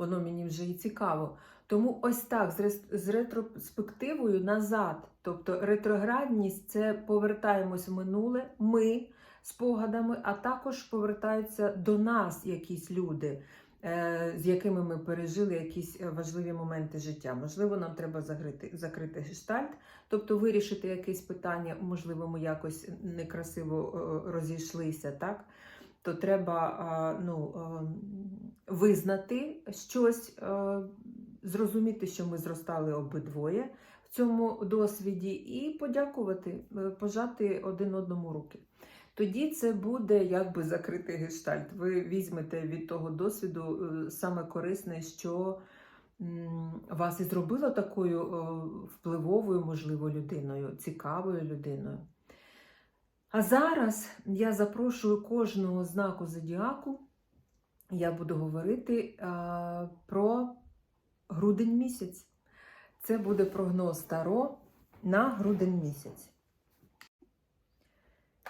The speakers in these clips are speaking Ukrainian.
Воно мені вже і цікаво. Тому ось так, з, ретроспективою назад. Тобто ретроградність це повертаємось в минуле, ми спогадами, а також повертаються до нас якісь люди, е, з якими ми пережили якісь е, важливі моменти життя. Можливо, нам треба закрити, закрити гештальт, тобто вирішити якесь питання, можливо, ми якось некрасиво е, розійшлися, так? То треба ну, е, визнати щось, е, зрозуміти, що ми зростали обидвоє в цьому досвіді, і подякувати, е, пожати один одному руки. Тоді це буде якби закритий гештальт. Ви візьмете від того досвіду саме корисне, що вас і зробило такою впливовою, можливо, людиною, цікавою людиною. А зараз я запрошую кожного знаку зодіаку. Я буду говорити а, про грудень місяць. Це буде прогноз Таро на грудень місяць.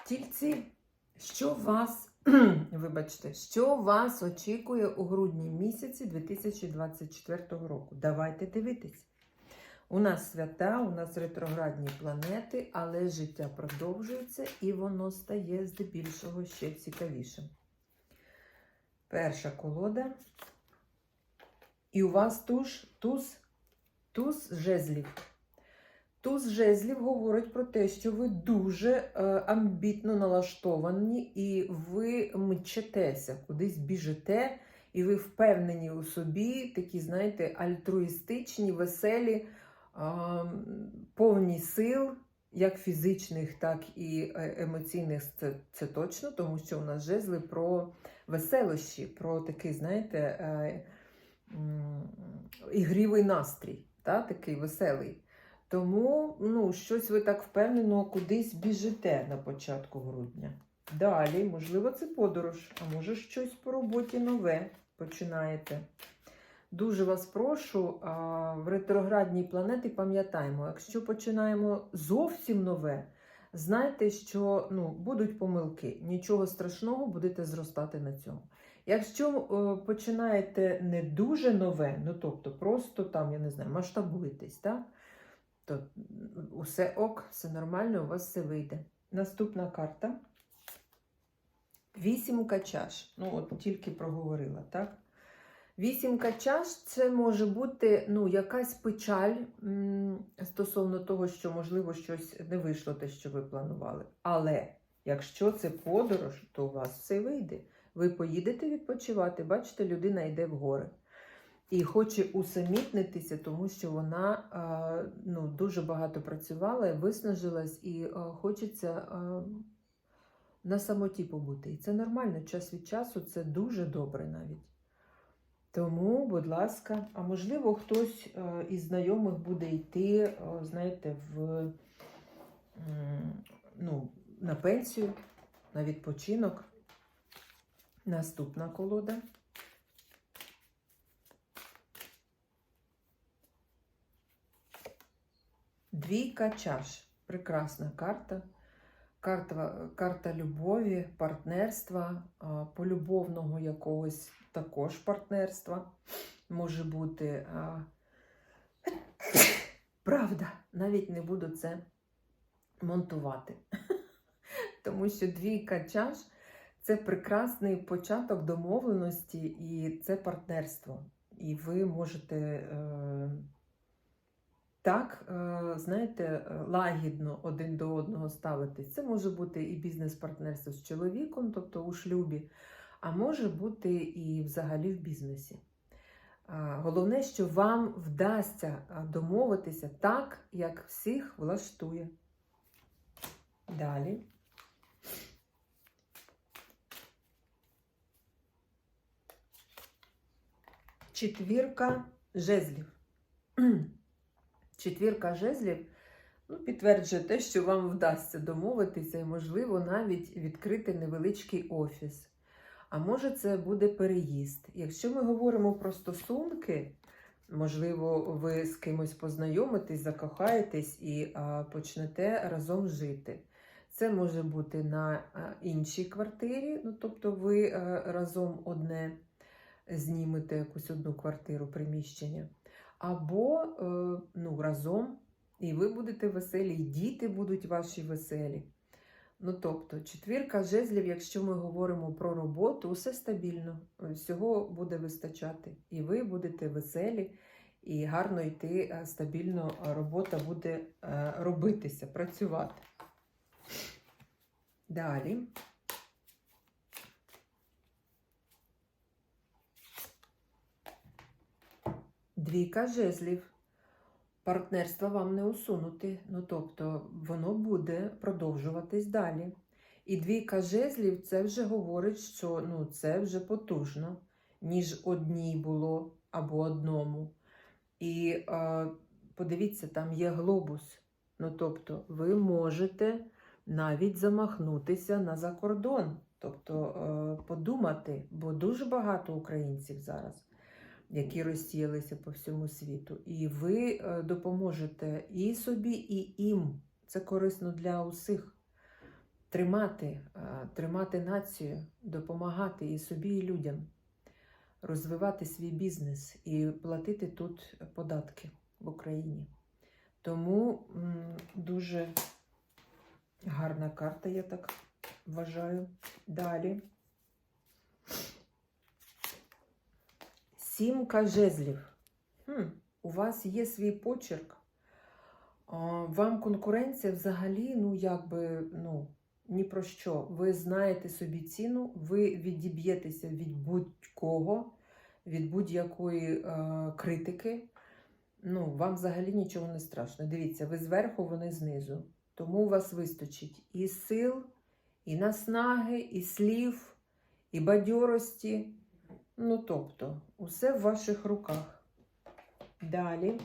Тільці, що вас, вибачте, що вас очікує у грудні місяці 2024 року? Давайте дивитись. У нас свята, у нас ретроградні планети, але життя продовжується і воно стає здебільшого ще цікавішим. Перша колода. І у вас туж, туз, туз жезлів. Туз жезлів говорить про те, що ви дуже е, амбітно налаштовані, і ви мчетеся, кудись біжите, і ви впевнені у собі, такі, знаєте, альтруїстичні, веселі, повні сил, як фізичних, так і е, емоційних. Це, це точно, тому що у нас жезли про веселощі, про такий, знаєте, е, ігрівий настрій, та, такий веселий. Тому ну, щось ви так впевнено кудись біжите на початку грудня. Далі, можливо, це подорож, а може щось по роботі нове починаєте. Дуже вас прошу, в ретроградній планети пам'ятаємо, якщо починаємо зовсім нове, знайте, що ну, будуть помилки, нічого страшного, будете зростати на цьому. Якщо починаєте не дуже нове, ну тобто просто там, я не знаю, масштабуєтесь, так? то усе ок, все нормально, у вас все вийде. Наступна карта. Вісімка чаш. Ну, от тільки проговорила, так? Вісімка чаш це може бути ну, якась печаль стосовно того, що, можливо, щось не вийшло те, що ви планували. Але якщо це подорож, то у вас все вийде. Ви поїдете відпочивати, бачите, людина йде в гори. І хоче усамітнитися, тому що вона ну, дуже багато працювала, виснажилась, і хочеться на самоті побути. І це нормально, час від часу це дуже добре навіть. Тому, будь ласка, а можливо, хтось е, із знайомих буде йти, е, знаєте, в, ну, на пенсію, на відпочинок. Наступна колода. Двійка чаш. Прекрасна карта. Карта, карта любові, партнерства, а, полюбовного якогось також партнерства може бути. а, Правда, навіть не буду це монтувати. Тому що двійка чаш це прекрасний початок домовленості і це партнерство. І ви можете е, так, е, знаєте, лагідно один до одного ставитись. Це може бути і бізнес-партнерство з чоловіком, тобто у шлюбі, а може бути і взагалі в бізнесі. Головне, що вам вдасться домовитися так, як всіх влаштує. Далі. Четвірка жезлів. Четвірка жезлів ну, підтверджує те, що вам вдасться домовитися і, можливо, навіть відкрити невеличкий офіс. А може, це буде переїзд. Якщо ми говоримо про стосунки, можливо, ви з кимось познайомитесь, закохаєтесь і а, почнете разом жити. Це може бути на іншій квартирі, ну, тобто ви разом одне знімете якусь одну квартиру, приміщення. Або е, ну, разом, і ви будете веселі, і діти будуть ваші веселі. Ну, тобто, четвірка жезлів, якщо ми говоримо про роботу, усе стабільно, всього буде вистачати. І ви будете веселі, і гарно йти е, стабільно, робота буде е, робитися, працювати. Далі. Двійка жезлів. Партнерства вам не усунути. Ну, тобто, воно буде продовжуватись далі. І двійка жезлів це вже говорить, що ну, це вже потужно, ніж одній було або одному. І е, подивіться, там є глобус. Ну, тобто, ви можете навіть замахнутися на закордон, тобто подумати, бо дуже багато українців зараз, які розсіялися по всьому світу, і ви е, допоможете і собі, і їм. Це корисно для усіх. Тримати, е, тримати націю, допомагати і собі, і людям, розвивати свій бізнес і платити тут податки в Україні. Тому дуже гарна карта, я так вважаю. Далі. Сімка жезлів. Хм, у вас є свій почерк. Вам конкуренція взагалі, ну, якби, ну, ні про що. Ви знаєте собі ціну, ви відіб'єтеся від будь-кого, від будь-якої е, критики. Ну, вам взагалі нічого не страшно. Дивіться, ви зверху, вони знизу. Тому у вас вистачить і сил, і наснаги, і слів, і бадьорості. Ну, тобто, усе в ваших руках. Далі.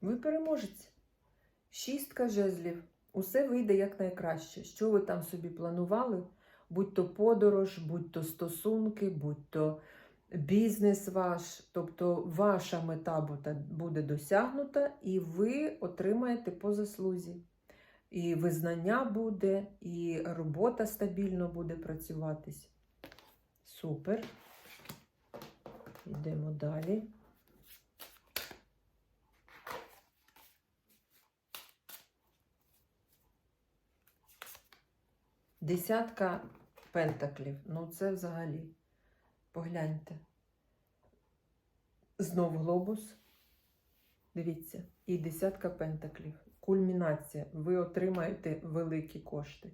Ви переможець. Шістка жезлів. Усе вийде якнайкраще. Що ви там собі планували? Будь то подорож, будь то стосунки, будь то бізнес ваш, тобто ваша мета буде- досягнута, і ви отримаєте по заслузі. І визнання буде, і робота стабільно буде працюватись. Супер. Йдемо далі. Десятка пентаклів. Ну, це взагалі. Погляньте. Знов глобус. Дивіться. І десятка пентаклів. Кульмінація. Ви отримаєте великі кошти.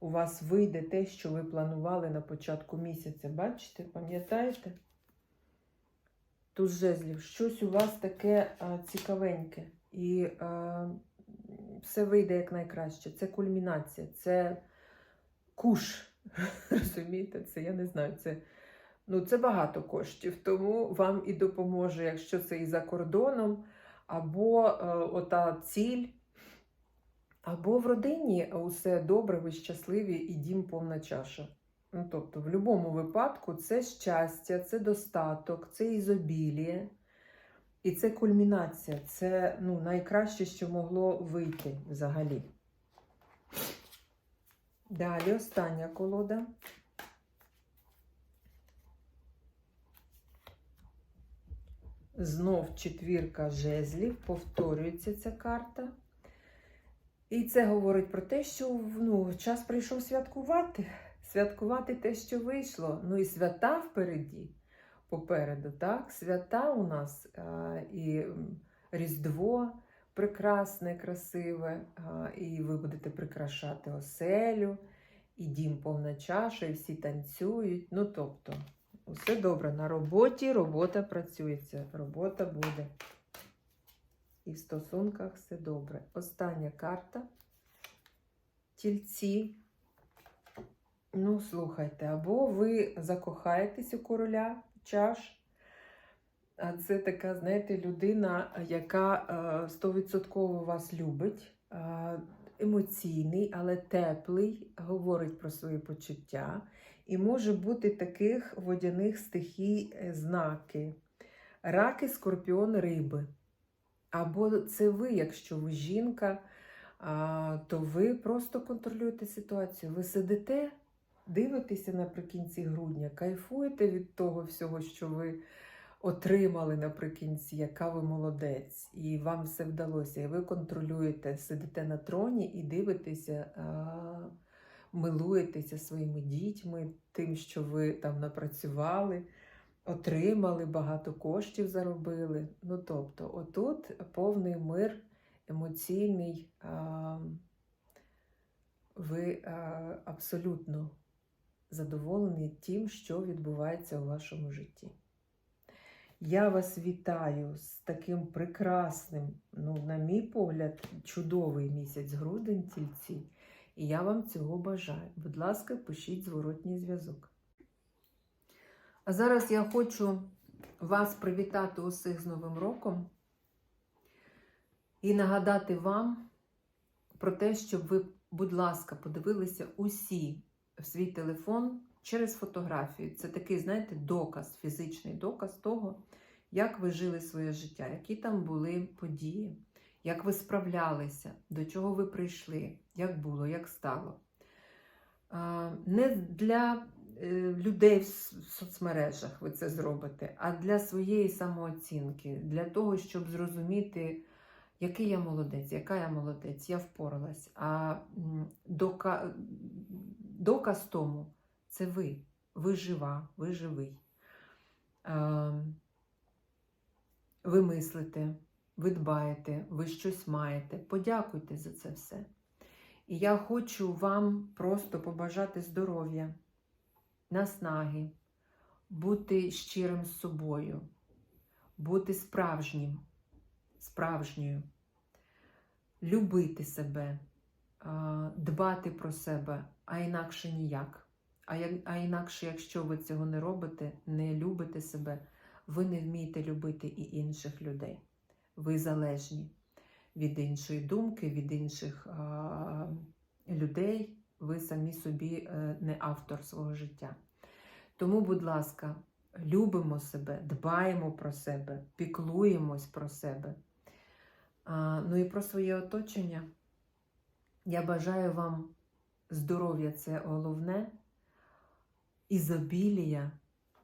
У вас вийде те, що ви планували на початку місяця. Бачите, пам'ятаєте? Тут жезлів. Щось у вас таке а, цікавеньке. І а, все вийде якнайкраще. Це кульмінація. Це куш. Розумієте, це я не знаю. Це, ну, це багато коштів, тому вам і допоможе, якщо це і за кордоном, або е, ота ціль, або в родині усе добре, ви щасливі і дім повна чаша. Ну, тобто, в будь-якому випадку це щастя, це достаток, це ізобіліє. І це кульмінація, це ну, найкраще, що могло вийти взагалі. Далі остання колода. Знов четвірка жезлів, повторюється ця карта. І це говорить про те, що ну, час прийшов святкувати. Святкувати те, що вийшло. Ну і свята впереді, попереду, так? Свята у нас а, і Різдво прекрасне, красиве, а, і ви будете прикрашати оселю, і дім повна чаша, і всі танцюють. Ну, тобто, усе добре. На роботі робота працюється, робота буде. І в стосунках все добре. Остання карта. Тільці. Ну, слухайте, або ви закохаєтесь у короля чаш. А це така, знаєте, людина, яка е, стовідсотково вас любить, е, емоційний, але теплий, говорить про свої почуття. І може бути таких водяних стихій е, знаки: раки, скорпіон, риби. Або це ви, якщо ви жінка, то ви просто контролюєте ситуацію. Ви сидите, дивитеся наприкінці грудня, кайфуєте від того всього, що ви отримали наприкінці, яка ви молодець, і вам все вдалося. І ви контролюєте, сидите на троні і дивитеся, милуєтеся своїми дітьми, тим, що ви там напрацювали. Отримали, багато коштів заробили. Ну, тобто, отут повний мир емоційний, а, ви е, абсолютно задоволені тим, що відбувається у вашому житті. Я вас вітаю з таким прекрасним, ну, на мій погляд, чудовий місяць грудень тільці. І я вам цього бажаю. Будь ласка, пишіть зворотній зв'язок. А зараз я хочу вас привітати усіх з Новим роком і нагадати вам про те, щоб ви, будь ласка, подивилися усі в свій телефон через фотографію. Це такий, знаєте, доказ, фізичний доказ того, як ви жили своє життя, які там були події, як ви справлялися, до чого ви прийшли, як було, як стало. Не для е, людей в соцмережах ви це зробите, а для своєї самооцінки, для того, щоб зрозуміти, який я молодець, яка я молодець, я впоралась. А дока... доказ тому це ви. Ви жива, ви живий. Ви мислите, ви дбаєте, ви щось маєте. Подякуйте за це все. І я хочу вам просто побажати здоров'я, наснаги, бути щирим з собою, бути справжнім, справжньою, любити себе, дбати про себе, а інакше ніяк. А, а інакше, якщо ви цього не робите, не любите себе, ви не вмієте любити і інших людей. Ви залежні від іншої думки, від інших а, людей. Ви самі собі е, не автор свого життя. Тому, будь ласка, любимо себе, дбаємо про себе, піклуємось про себе. А, ну і про своє оточення. Я бажаю вам здоров'я це головне, ізобілія,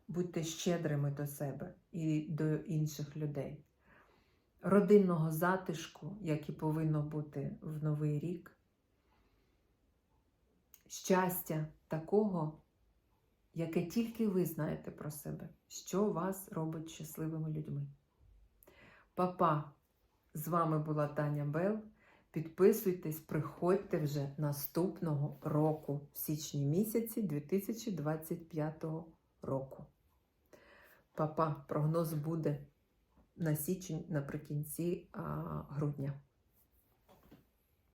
будьте щедрими до себе і до інших людей. Родинного затишку, як і повинно бути в Новий рік. Щастя такого, яке тільки ви знаєте про себе, що вас робить щасливими людьми. Папа, з вами була Таня Бел. Підписуйтесь, приходьте вже наступного року, в січні місяці 2025 року. Папа, прогноз буде на січень наприкінці грудня.